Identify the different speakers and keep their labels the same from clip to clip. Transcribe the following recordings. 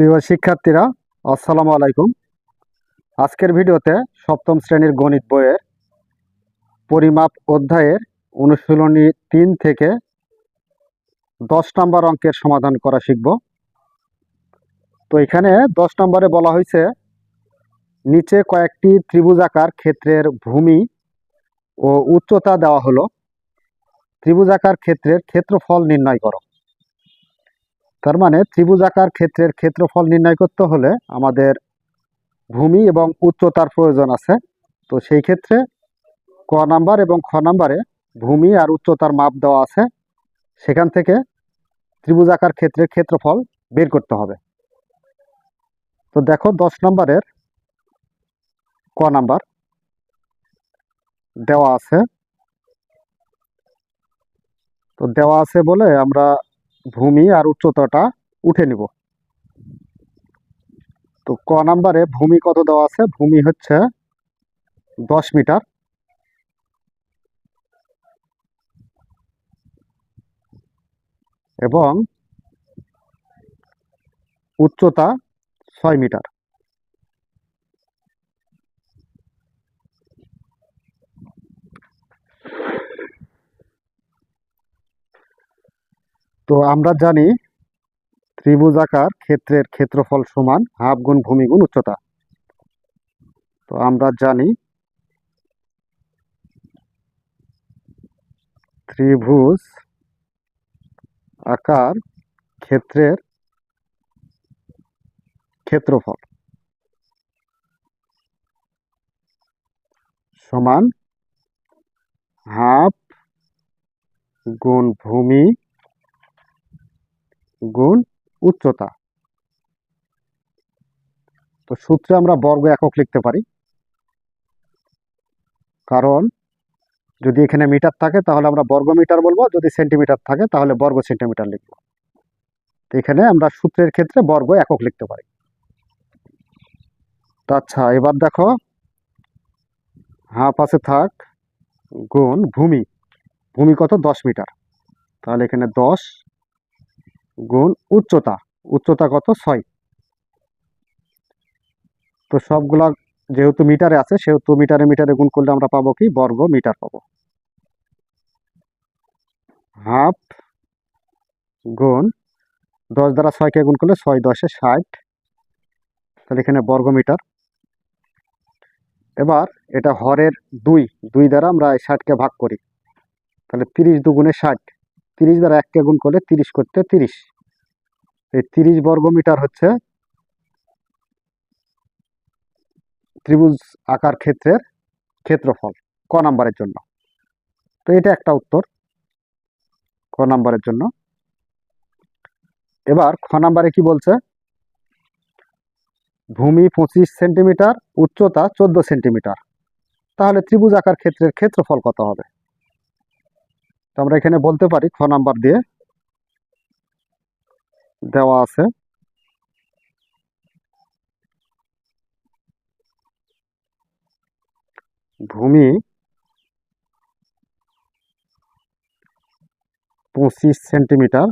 Speaker 1: প্রিয় শিক্ষার্থীরা, আসসালামু আলাইকুম। আজকের ভিডিওতে সপ্তম শ্রেণির গণিত বইয়ের পরিমাপ অধ্যায়ের অনুশীলনী তিন থেকে দশ নম্বর অঙ্কের সমাধান করা শিখব। তো এখানে দশ নম্বরে বলা হয়েছে, নিচে কয়েকটি ত্রিভুজাকার ক্ষেত্রের ভূমি ও উচ্চতা দেওয়া হলো। ত্রিভুজাকার ক্ষেত্রের ক্ষেত্রফল নির্ণয় করো। তার মানে ত্রিভুজাকার ক্ষেত্রের ক্ষেত্রফল নির্ণয় করতে হলে আমাদের ভূমি এবং উচ্চতার প্রয়োজন আছে। তো সেই ক্ষেত্রে ক নাম্বার এবং খ নাম্বারে ভূমি আর উচ্চতার মাপ দেওয়া আছে। সেখান থেকে ত্রিভুজাকার ক্ষেত্রের ক্ষেত্রফল বের করতে হবে। তো দেখো দশ নম্বরের ক নাম্বার দেওয়া আছে। তো দেওয়া আছে বলে আমরা ভূমি আর উচ্চতাটা উঠে নিব। তো ক নাম্বারে ভূমি কত দেওয়া আছে? ভূমি হচ্ছে দশ মিটার। এবং উচ্চতা ছয় মিটার। তো আমরা জানি ত্রিভুজাকার ক্ষেত্রের ক্ষেত্রফল সমান হাফ গুণ ভূমি গুণ উচ্চতা। তো আমরা জানি ত্রিভুজ আকার ক্ষেত্রের ক্ষেত্রফল সমান হাফ গুণ ভূমি গুণ উচ্চতা। তো সূত্রে আমরা বর্গ একক লিখতে পারি। কারণ যদি এখানে মিটার থাকে, তাহলে আমরা বর্গ মিটার বলব। যদি সেন্টিমিটার থাকে, তাহলে বর্গ সেন্টিমিটার লিখব। তো এখানে আমরা সূত্রের ক্ষেত্রে বর্গ একক লিখতে পারি। তো আচ্ছা এবার দেখো, হাফ আছে থাক, গুণ ভূমি। ভূমি কত? দশ মিটার। তাহলে এখানে দশ গুণ উচ্চতা। উচ্চতা কত? ছয়। তো সবগুলা যেহেতু মিটারে আছে, সেহেতু মিটারে মিটারে গুণ করলে আমরা পাবো কি? বর্গ মিটার পাবো। হাফ গুণ দশ দ্বারা ছয়কে গুণ করলে ছয় দশে ষাট। তাহলে এখানে বর্গ মিটার। এবার এটা হরের দুই দুই দ্বারা আমরা ষাটকে ভাগ করি। তাহলে তিরিশ দুগুণে ষাট। তিরিশ দ্বারা এককে গুণ করলে তিরিশ করতে তিরিশ। এই তিরিশ বর্গ মিটার হচ্ছে ত্রিভুজ আকার ক্ষেত্রের ক্ষেত্রফল, ক নাম্বারের জন্য। তো এটা একটা উত্তর, ক নাম্বারের জন্য। এবার খ নাম্বারে কি বলছে? ভূমি পঁচিশ সেন্টিমিটার, উচ্চতা চোদ্দ সেন্টিমিটার। তাহলে ত্রিভুজ আকার ক্ষেত্রের ক্ষেত্রফল কত হবে? আমরা এখানে বলতে পারি, খ নাম্বার দিয়ে দেওয়া আছে। ভূমি পঁচিশ সেন্টিমিটার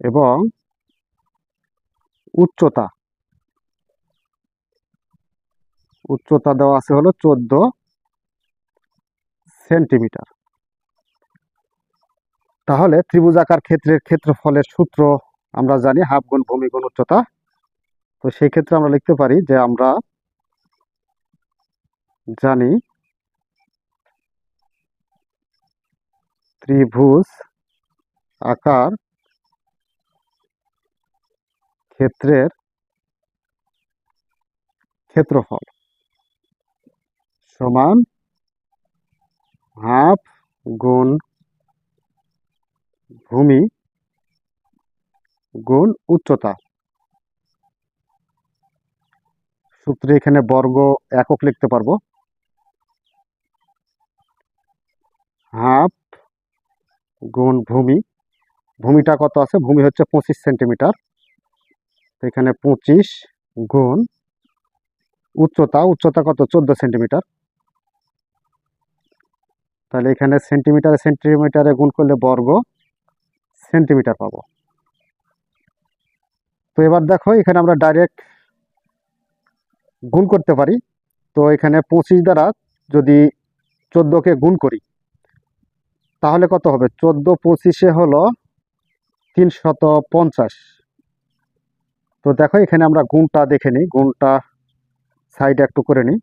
Speaker 1: এবং উচ্চতা উচ্চতা দেওয়া আছে হলো চোদ্দ সেন্টিমিটার। তাহলে ত্রিভুজাকার ক্ষেত্রের ক্ষেত্রফলের সূত্র আমরা জানি, হাফ গুণ ভূমি গুণ উচ্চতা। তো সেই ক্ষেত্রে আমরা লিখতে পারি যে আমরা জানি ত্রিভুজ আকার ক্ষেত্রের ক্ষেত্রফল সমান হাফ গুণ ভূমি গুণ উচ্চতা। সূত্রে এখানে বর্গ একক লিখতে পারব। হাফ গুণ ভূমি, ভূমিটা কত আছে? ভূমি হচ্ছে পঁচিশ সেন্টিমিটার। এখানে পঁচিশ গুণ উচ্চতা উচ্চতা কত? চোদ্দ সেন্টিমিটার। তাহলে এখানে সেন্টিমিটারে সেন্টিমিটারে গুণ করলে বর্গ সেন্টিমিটার পাবো। তো এবার দেখো, এখানে আমরা ডাইরেক্ট গুণ করতে পারি। তো এখানে পঁচিশ দ্বারা যদি চোদ্দোকে গুণ করি, তাহলে কত হবে? চোদ্দ পঁচিশে হলো তিনশত পঞ্চাশ। তো দেখো, এখানে আমরা গুণটা দেখে নিই, গুণটা সাইডে একটু করে নিই।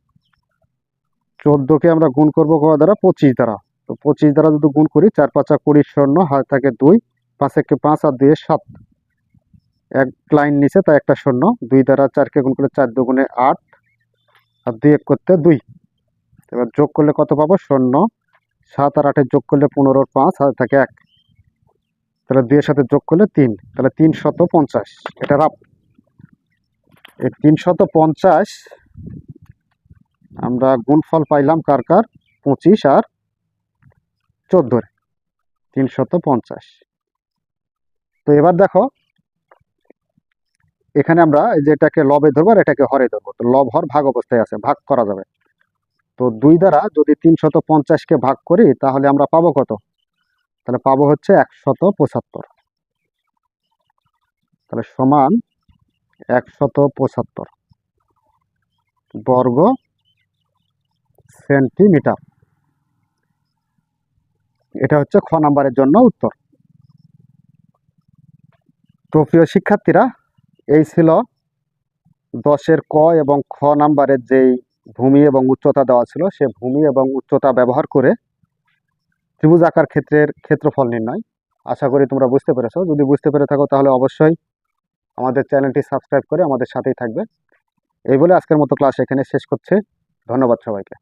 Speaker 1: চোদ্দোকে আমরা গুণ করব কত দ্বারা? পঁচিশ দ্বারা। তো পঁচিশ দ্বারা যদি গুণ করি, চার পাঁচা কুড়ি শূন্য, হাত থাকে দুই, পাঁচ একে পাঁচ আর দুয়ে সাত। এক লাইন নিচে তা একটা শূন্য। দুই দ্বারা চারকে গুণ করলে চার দুগুণে আট আর দুই এক করতে দুই। এবার যোগ করলে কত পাবো? শূন্য। সাত আর আটের যোগ করলে পনেরোর পাঁচ, হাতে থাকে এক। তাহলে দুইয়ের সাথে যোগ করলে তিন। তাহলে তিন শত পঞ্চাশ। এটা রাপ এই তিন শত পঞ্চাশ আমরা গুণফল পাইলাম কার কার? পঁচিশ আর চোদ্দোর। তিন শত পঞ্চাশ। তো এবার দেখো, এখানে আমরা যেটাকে লবে ধরবো আর এটাকে হরে ধরবো। তো লব, হর ভাগ অবস্থায় আছে, ভাগ করা যাবে। তো দুই দ্বারা যদি তিন শত পঞ্চাশকে ভাগ করি, তাহলে আমরা পাবো কত? তাহলে পাবো হচ্ছে একশত পঁচাত্তর। তাহলে সমান একশত পঁচাত্তর। বর্গ সেন্টিমিটার। এটা হচ্ছে খ নাম্বারের জন্য উত্তর। তো প্রিয় শিক্ষার্থীরা, এই ছিল দশের ক এবং খ নাম্বারের যেই ভূমি এবং উচ্চতা দেওয়া ছিল, সে ভূমি এবং উচ্চতা ব্যবহার করে ত্রিভুজ আকার ক্ষেত্রের ক্ষেত্রফল নির্ণয়। আশা করি তোমরা বুঝতে পেরেছ। যদি বুঝতে পেরে থাকো, তাহলে অবশ্যই আমাদের চ্যানেলটি সাবস্ক্রাইব করে আমাদের সাথেই থাকবে। এই বলে আজকের মতো ক্লাস এখানে শেষ করছে। ধন্যবাদ সবাইকে।